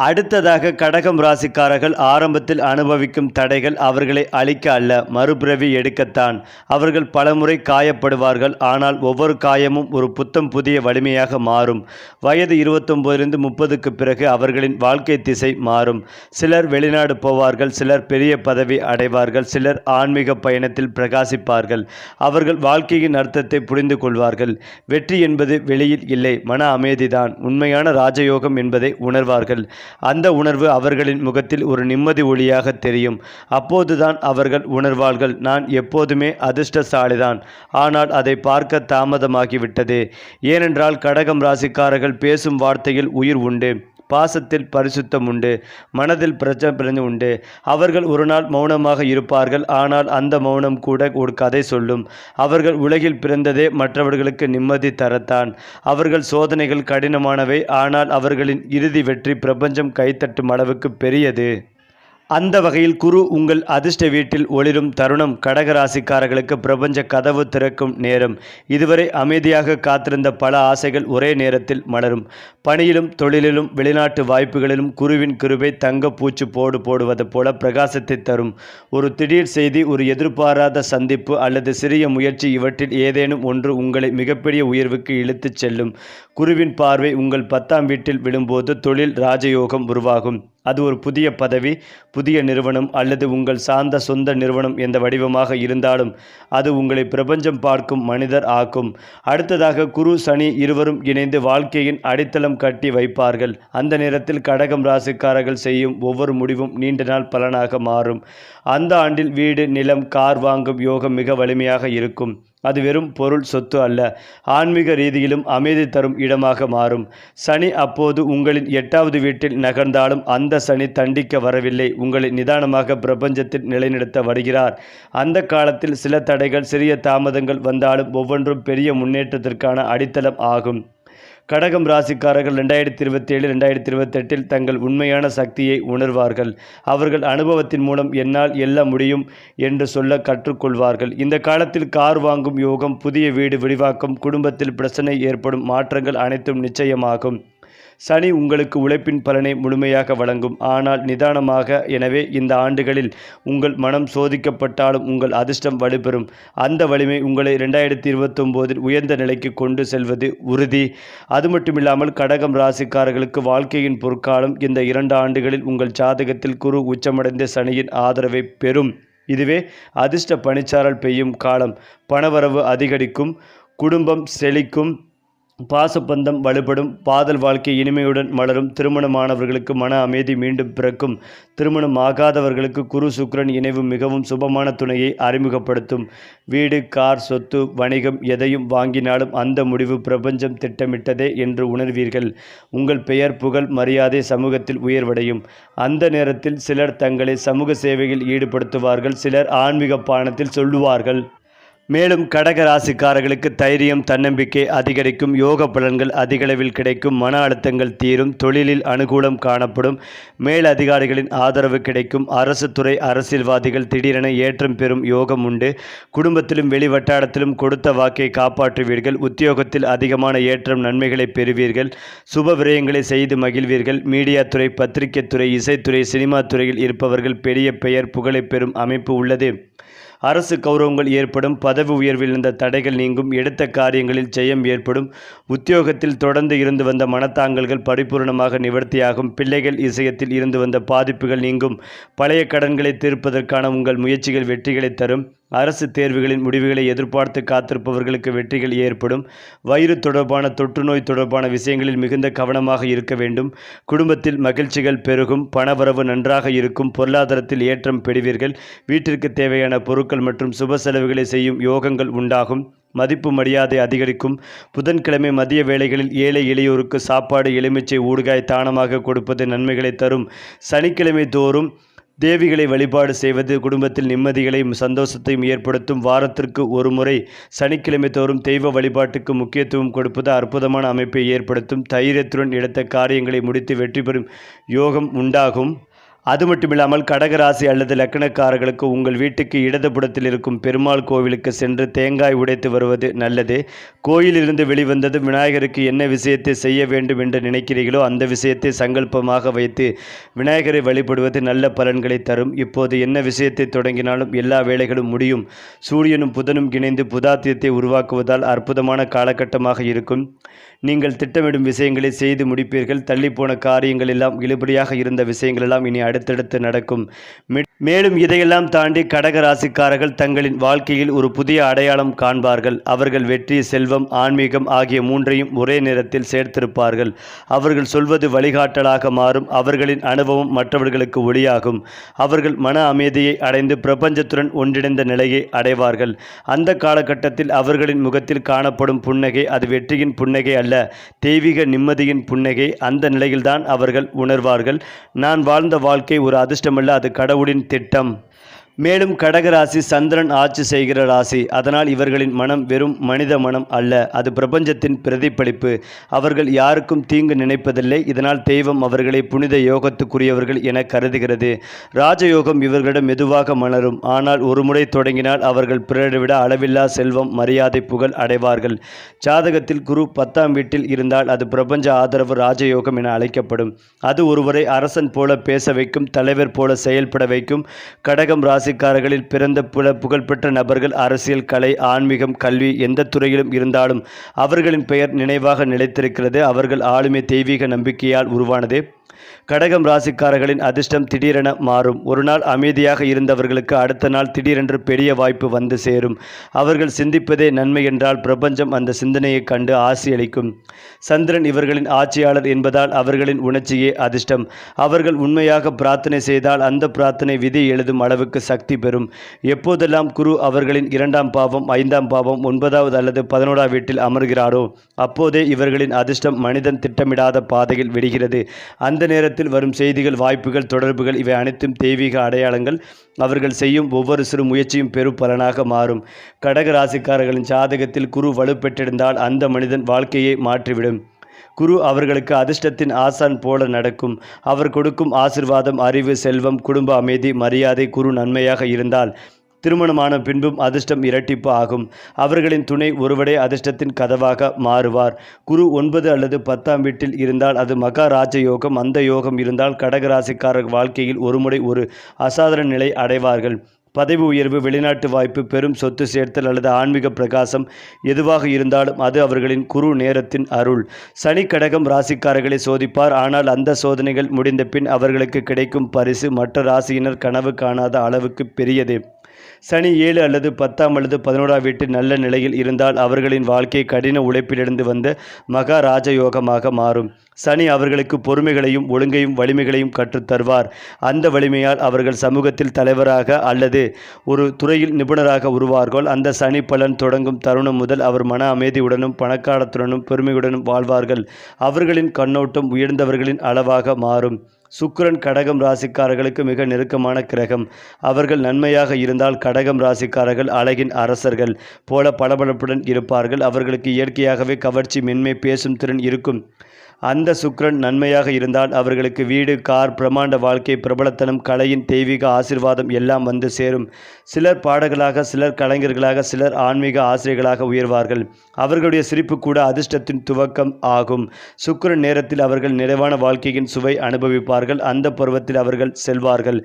அடுத்ததாக கடகம் ராசிக்காரர்கள் ஆரம்பத்தில் அனுபவிக்கும் தடைகள் அவர்களை அழிக்க அல்ல மறுபிறவி எடுக்கத்தான். அவர்கள் பலமுறை காயப்படுவார்கள் ஆனால் ஒவ்வொரு காயமும் ஒரு புத்தம் புதிய வலிமையாக மாறும். வயது இருபத்தொம்போதிலிருந்து முப்பதுக்கு பிறகு அவர்களின் வாழ்க்கை திசை மாறும். சிலர் வெளிநாடு போவார்கள் சிலர் பெரிய பதவி அடைவார்கள் சிலர் ஆன்மீக பயணத்தில் பிரகாசிப்பார்கள். அவர்கள் வாழ்க்கையின் அர்த்தத்தை புரிந்து கொள்வார்கள். வெற்றி என்பது வெளியில் இல்லை மன அமைதிதான். உண்மையான ராஜயோகம் என்பதை உணர்வார்கள். அந்த உணர்வு அவர்களின் முகத்தில் ஒரு நிம்மதி ஒளியாக தெரியும். அப்போதுதான் அவர்கள் உணர்வார்கள் நான் எப்போதுமே அதிர்ஷ்டசாலிதான் ஆனால் அதை பார்க்க தாமதமாகிவிட்டது. ஏனென்றால் கடகம் ராசிக்காரர்கள் பேசும் வார்த்தையில் உயிர் உண்டு. பாசத்தில் பரிசுத்தம் உண்டு மனதில் பிரச்சனை உண்டு. அவர்கள் ஒரு நாள் மௌனமாக இருப்பார்கள் ஆனால் அந்த மௌனம் கூட ஒரு கதை சொல்லும். அவர்கள் உலகில் பிறந்ததே மற்றவர்களுக்கு நிம்மதி தரத்தான். அவர்கள் சோதனைகள் கடினமானவை ஆனால் அவர்களின் இறுதி வெற்றி பிரபஞ்சம் கைத்தட்டும் அளவுக்கு பெரியது. அந்த வகையில் குரு உங்கள் அதிர்ஷ்ட வீட்டில் ஒளிரும் தருணம். கடகராசிக்காரர்களுக்கு பிரபஞ்ச கதவு திறக்கும் நேரம். இதுவரை அமைதியாக காத்திருந்த பல ஆசைகள் ஒரே நேரத்தில் மலரும். பணியிலும் தொழிலிலும் வெளிநாட்டு வாய்ப்புகளிலும் குருவின் கிருபை தங்க பூச்சு போடு போடுவது போல பிரகாசத்தை தரும். ஒரு திடீர் செய்தி ஒரு எதிர்பாராத சந்திப்பு அல்லது சிறிய முயற்சி இவற்றில் ஏதேனும் ஒன்று உங்களை மிகப்பெரிய உயர்வுக்கு இழுத்துச் செல்லும். குருவின் பார்வை உங்கள் பத்தாம் வீட்டில் விழும்போது தொழில் ராஜயோகம் உருவாகும். அது ஒரு புதிய பதவி புதிய நிறுவனம் அல்லது உங்கள் சார்ந்த சொந்த நிறுவனம் எந்த வடிவமாக இருந்தாலும் அது உங்களை பிரபஞ்சம் பார்க்கும் மனிதர் ஆக்கும். அடுத்ததாக குரு சனி இருவரும் இணைந்து வாழ்க்கையின் அடித்தளம் கட்டி வைப்பார்கள். அந்த நேரத்தில் கடகம் ராசிக்காரர்கள் செய்யும் ஒவ்வொரு முடிவும் நீண்ட நாள் பலனாக மாறும். அந்த ஆண்டில் வீடு நிலம் கார் வாங்கும் யோகம் மிக வலிமையாக இருக்கும். அது வெறும் பொருள் சொத்து அல்ல. ஆன்மீக ரீதியிலும் அமைதி தரும் இடமாக மாறும். சனி அப்போது உங்களின் எட்டாவது வீட்டில் நகர்ந்தாலும் அந்த சனி தண்டிக்க வரவில்லை. உங்களை நிதானமாக பிரபஞ்சத்தில் நிலைநிறுத்த வருகிறார். அந்த காலத்தில் சில தடைகள் சிறிய தாமதங்கள் வந்தாலும் ஒவ்வொன்றும் பெரிய முன்னேற்றத்திற்கான அடித்தளம் ஆகும். கடகம் ராசிக்காரர்கள் ரெண்டாயிரத்தி இருபத்தி ஏழு ரெண்டாயிரத்தி இருபத்தெட்டில் தங்கள் உண்மையான சக்தியை உணர்வார்கள். அவர்கள் அனுபவத்தின் மூலம் என்னால் எல்லாம் முடியும் என்று சொல்ல கற்றுக்கொள்வார்கள். இந்த காலத்தில் கார் வாங்கும் யோகம் புதிய வீடு விரிவாக்கம் குடும்பத்தில் பிரச்சனை ஏற்படும் மாற்றங்கள் அனைத்தும் நிச்சயமாகும். சனி உங்களுக்கு உழைப்பின் பலனை முழுமையாக வழங்கும். ஆனால் நிதானமாக எனவே இந்த ஆண்டுகளில் உங்கள் மனம் சோதிக்கப்பட்டாலும் உங்கள் அதிர்ஷ்டம் வலுப்பெறும். அந்த வலிமை உங்களை ரெண்டாயிரத்தி இருபத்தொம்போதில் உயர்ந்த நிலைக்கு கொண்டு செல்வது உறுதி. அது மட்டுமில்லாமல் கடகம் ராசிக்காரர்களுக்கு வாழ்க்கையின் பொற்காலம் இந்த இரண்டு ஆண்டுகளில் உங்கள் ஜாதகத்தில் குரு உச்சமடைந்த சனியின் ஆதரவை பெறும். இதுவே அதிர்ஷ்ட பனிச்சாரல் பெய்யும் காலம். பணவரவு அதிகரிக்கும். குடும்பம் செழிக்கும். பாசப்பந்தம் வலுப்படும் பாதல் வாழ்க்கை இனிமையுடன் மலரும் திருமணமானவர்களுக்கு மன அமைதி மீண்டும் பிறக்கும் திருமணம் ஆகாதவர்களுக்கு குரு சுக்ரன் இணைவு மிகவும் சுபமான துணையை அறிமுகப்படுத்தும். வீடு கார் சொத்து வணிகம் எதையும் வாங்கினாலும் அந்த முடிவு பிரபஞ்சம் திட்டமிட்டதே என்று உணர்வீர்கள். உங்கள் பெயர் புகழ் மரியாதை சமூகத்தில் உயர்வடையும். அந்த நேரத்தில் சிலர் தங்களை சமூக சேவையில் ஈடுபடுத்துவார்கள் சிலர் ஆன்மீக பானத்தில் சொல்லுவார்கள். மேலும் கடக ராசிக்காரர்களுக்கு தைரியம் தன்னம்பிக்கை அதிகரிக்கும் யோக பலன்கள் அதிகளவில் கிடைக்கும் மன அழுத்தங்கள் தீரும் தொழிலில் அனுகூலம் காணப்படும் மேல் அதிகாரிகளின் ஆதரவு கிடைக்கும் அரசு துறை அரசியல்வாதிகள் திடீரென ஏற்றம் பெறும் யோகம் உண்டு. குடும்பத்திலும் வெளி வட்டாரத்திலும் கொடுத்த வாக்கை காப்பாற்றுவீர்கள் உத்தியோகத்தில் அதிகமான ஏற்றம் நன்மைகளை பெறுவீர்கள் சுப விரயங்களை செய்து மகிழ்வீர்கள் மீடியா துறை பத்திரிகை துறை இசைத்துறை சினிமா துறையில் இருப்பவர்கள் பெரிய பெயர் புகழை பெறும் அமைப்பு உள்ளது. அரசு கௌரவங்கள் ஏற்படும் பதவி உயர்வில் இருந்த தடைகள் நீங்கும் எடுத்த காரியங்களில் ஜெயம் ஏற்படும் உத்தியோகத்தில் தொடர்ந்து இருந்து வந்த மனத்தாங்கல்கள் பரிபூர்ணமாக நிவர்த்தியாகும் பிள்ளைகள் இசையத்தில் இருந்து வந்த பாதிப்புகள் நீங்கும் பழைய கடன்களை தீர்ப்பதற்கான உங்கள் முயற்சிகள் வெற்றிகளை தரும். அரசு தேர்வுகளின் முடிவுகளை எதிர்பார்த்து காத்திருப்பவர்களுக்கு வெற்றிகள் ஏற்படும். வயிறு தொடர்பான தொற்றுநோய் தொடர்பான விஷயங்களில் மிகுந்த கவனமாக இருக்க வேண்டும். குடும்பத்தில் மகிழ்ச்சிகள் பெருகும் பணவரவு நன்றாக இருக்கும் பொருளாதாரத்தில் ஏற்றம் பெறுவீர்கள். வீட்டிற்கு தேவையான பொருட்கள் மற்றும் சுப செலவுகளை செய்யும் யோகங்கள் உண்டாகும். மதிப்பு மரியாதை அதிகரிக்கும். புதன்கிழமை மதிய வேளைகளில் ஏழை எளியோருக்கு சாப்பாடு எலுமிச்சை ஊடுகாய் தானமாக கொடுப்பது நன்மைகளை தரும். சனிக்கிழமை தோறும் தேவிகளை வழிபாடு செய்வது குடும்பத்தில் நிம்மதிகளையும் சந்தோஷத்தையும் ஏற்படுத்தும் வாரத்திற்கு ஒரு முறை சனிக்கிழமை தோறும் தெய்வ வழிபாட்டுக்கு முக்கியத்துவம் கொடுப்பது அற்புதமான அமைப்பை ஏற்படுத்தும். தைரியத்துடன் எடுத்த காரியங்களை முடித்து வெற்றி பெறும் யோகம் உண்டாகும். அது மட்டுமில்லாமல் கடகராசி அல்லது லக்னக்காரர்களுக்கு உங்கள் வீட்டுக்கு இடதுபுறத்தில் இருக்கும் பெருமாள் கோவிலுக்கு சென்று தேங்காய் உடைத்து வருவது நல்லது. கோயிலிருந்து வெளிவந்தது விநாயகருக்கு என்ன விஷயத்தை செய்ய வேண்டும் என்று நினைக்கிறீர்களோ அந்த விஷயத்தை சங்கல்பமாக வைத்து விநாயகரை வழிபடுவது நல்ல பலன்களை தரும். இப்போது என்ன விஷயத்தை தொடங்கினாலும் எல்லா வேலைகளும் முடியும். சூரியனும் புதனும் இணைந்து புதாத்தியத்தை உருவாக்குவதால் அற்புதமான காலகட்டமாக இருக்கும். நீங்கள் திட்டமிடும் விஷயங்களை செய்து முடிப்பீர்கள். தள்ளிப்போன காரியங்கள் எல்லாம் இழுபடியாக இருந்த விஷயங்களெல்லாம் இனி அடுத்தடுத்து நடக்கும். மேலும் இதையெல்லாம் தாண்டி கடக ராசிக்காரர்கள் தங்களின் வாழ்க்கையில் ஒரு புதிய அடையாளம் காண்பார்கள். அவர்கள் வெற்றி செல்வம் ஆன்மீகம் ஆகிய மூன்றையும் ஒரே நேரத்தில் சேர்த்திருப்பார்கள். அவர்கள் சொல்வது வழிகாட்டலாக மாறும். அவர்களின் அனுபவம் மற்றவர்களுக்கு ஒளியாகும். அவர்கள் மன அமைதியை அடைந்து பிரபஞ்சத்துடன் ஒன்றிணைந்த நிலையை அடைவார்கள். அந்த காலகட்டத்தில் அவர்களின் முகத்தில் காணப்படும் புன்னகை அது வெற்றியின் புன்னகை அல்ல தெய்வீக நிம்மதியின் புன்னகை. அந்த நிலையில்தான் அவர்கள் உணர்வார்கள். நான் வாழ்ந்த வாழ்க்கை ஒரு அதிர்ஷ்டமல்ல அது கடவுளின் திட்டம். மேலும் கடகராசி சந்திரன் ஆட்சி செய்கிற ராசி. அதனால் இவர்களின் மனம் வெறும் மனித மனம் அல்ல. அது பிரபஞ்சத்தின் பிரதிபலிப்பு. அவர்கள் யாருக்கும் தீங்கு நினைப்பதில்லை. இதனால் தெய்வம் அவர்களை புனித யோகத்துக்குரியவர்கள் என கருதுகிறது. ராஜயோகம் இவர்களிடம் மெதுவாக மலரும். ஆனால் ஒரு முறை தொடங்கினால் அவர்கள் பிறரை விட அளவில்லா செல்வம் மரியாதை புகழ் அடைவார்கள். ஜாதகத்தில் குரு பத்தாம் வீட்டில் இருந்தால் அது பிரபஞ்ச ஆதரவு ராஜயோகம் என அழைக்கப்படும். அது ஒருவரை அரசன் போல பேச வைக்கும் தலைவர் போல செயல்பட வைக்கும் கடகம் ராசிக்காரர்களில் பிறந்த புல புகழ்பெற்ற நபர்கள் அரசியல் கலை ஆன்மீகம் கல்வி எந்த துறையிலும் இருந்தாலும் அவர்களின் பெயர் நினைவாக நிலைத்திருக்கிறது. அவர்கள் ஆளுமை தெய்வீக நம்பிக்கையால் உருவானது. கடகம் ராசிக்காரர்களின் அதிர்ஷ்டம் திடீரென மாறும். ஒரு நாள் அமைதியாக இருந்தவர்களுக்கு அடுத்த நாள் திடீரென்று பெரிய வாய்ப்பு வந்து சேரும். அவர்கள் சிந்திப்பதே நன்மை என்றால் பிரபஞ்சம் அந்த சிந்தனையை கண்டு ஆசியளிக்கும் சந்திரன் இவர்களின் ஆட்சியாளர் என்பதால் அவர்களின் உணர்ச்சியே அதிர்ஷ்டம். அவர்கள் உண்மையாக பிரார்த்தனை செய்தால் அந்த பிரார்த்தனை விதி எழுதும் அளவுக்கு சக்தி பெறும். எப்போதெல்லாம் குரு அவர்களின் இரண்டாம் பாவம் ஐந்தாம் பாவம் ஒன்பதாவது அல்லது பதினோராம் வீட்டில் அமர்கிறாரோ அப்போதே இவர்களின் அதிர்ஷ்டம் மனிதன் திட்டமிடாத பாதையில் விடுகிறது. அந்த நேரத்தில் வரும் செய்திகள் வாய்ப்புகள் தொடர்புகள் இவை அனைத்தும் தெய்வீக அடையாளங்கள். அவர்கள் செய்யும் ஒவ்வொரு சிறு முயற்சியும் பெரும் பலனாக மாறும். கடக ராசிக்காரர்களின் ஜாதகத்தில் குரு வலுப்பெற்றிருந்தால் அந்த மனிதன் வாழ்க்கையை மாற்றிவிடும். குரு அவர்களுக்கு அதிர்ஷ்டத்தின் ஆசான் போல நடக்கும். அவர் கொடுக்கும் ஆசிர்வாதம் அறிவு செல்வம் குடும்ப அமைதி மரியாதை குரு நன்மையாக இருந்தால் திருமணமான பின்பும் அதிர்ஷ்டம் இரட்டிப்பு ஆகும். அவர்களின் துணை ஒருவடை அதிர்ஷ்டத்தின் கதவாக மாறுவார். குரு ஒன்பது அல்லது பத்தாம் வீட்டில் இருந்தால் அது மகா ராஜ யோகம் அந்த யோகம் இருந்தால் கடகராசிக்காரர் வாழ்க்கையில் ஒருமுறை ஒரு அசாதாரண நிலை அடைவார்கள். பதவி உயர்வு வெளிநாட்டு வாய்ப்பு பெரும் சொத்து சேர்த்தல் அல்லது ஆன்மீக பிரகாசம் எதுவாக இருந்தாலும் அது அவர்களின் குரு நேரத்தின் அருள். சனி கடகம் ராசிக்காரர்களை சோதிப்பார். ஆனால் அந்த சோதனைகள் முடிந்த பின் அவர்களுக்கு கிடைக்கும் பரிசு மற்ற ராசியினர் கனவு காணாத அளவுக்கு பெரியது. சனி ஏழு அல்லது பத்தாம் அல்லது பதினோராம் வீட்டு நல்ல நிலையில் இருந்தால் அவர்களின் வாழ்க்கை கடின உழைப்பிலிருந்து வந்த மகா ராஜயோகமாக மாறும். சனி அவர்களுக்கு பொறுமைகளையும் ஒழுங்கையும் வலிமைகளையும் கற்றுத் தருவார். அந்த வலிமையால் அவர்கள் சமூகத்தில் தலைவராக அல்லது ஒரு துறையில் நிபுணராக உருவார்கள். அந்த சனி பலன் தொடங்கும் தருணம் முதல் அவர் மன அமைதியுடனும் பணக்காலத்துடனும் பெருமையுடனும் வாழ்வார்கள். அவர்களின் கண்ணோட்டம் உயர்ந்தவர்களின் அளவாக மாறும். சுக்கரன் கடகம் ராசிக்காரர்களுக்கு மிக நெருக்கமான கிரகம். அவர்கள் நன்மையாக இருந்தால் கடகம் ராசிக்காரர்கள் அழகின் அரசர்கள் போல பளபளப்புடன் இருப்பார்கள். அவர்களுக்கு இயற்கையாகவே கவர்ச்சி மென்மை பேசும் திறன் இருக்கும். அந்த சுக்ரன் நன்மையாக இருந்தால் அவர்களுக்கு வீடு கார் பிரமாண்ட வாழ்க்கை பிரபலத்தனம் கலையின் தெய்வீக ஆசிர்வாதம் எல்லாம் வந்து சேரும். சிலர் பாடகர்களாக சிலர் கலைஞர்களாக சிலர் ஆன்மீக ஆசிரியர்களாக உயர்வார்கள். அவர்களுடைய சிரிப்பு கூட அதிர்ஷ்டத்தின் துவக்கம் ஆகும். சுக்கிரன் நேரத்தில் அவர்கள் நிறைவான வாழ்க்கையின் சுவை அனுபவிப்பார்கள். அந்த பருவத்தில் அவர்கள் செல்வார்கள்.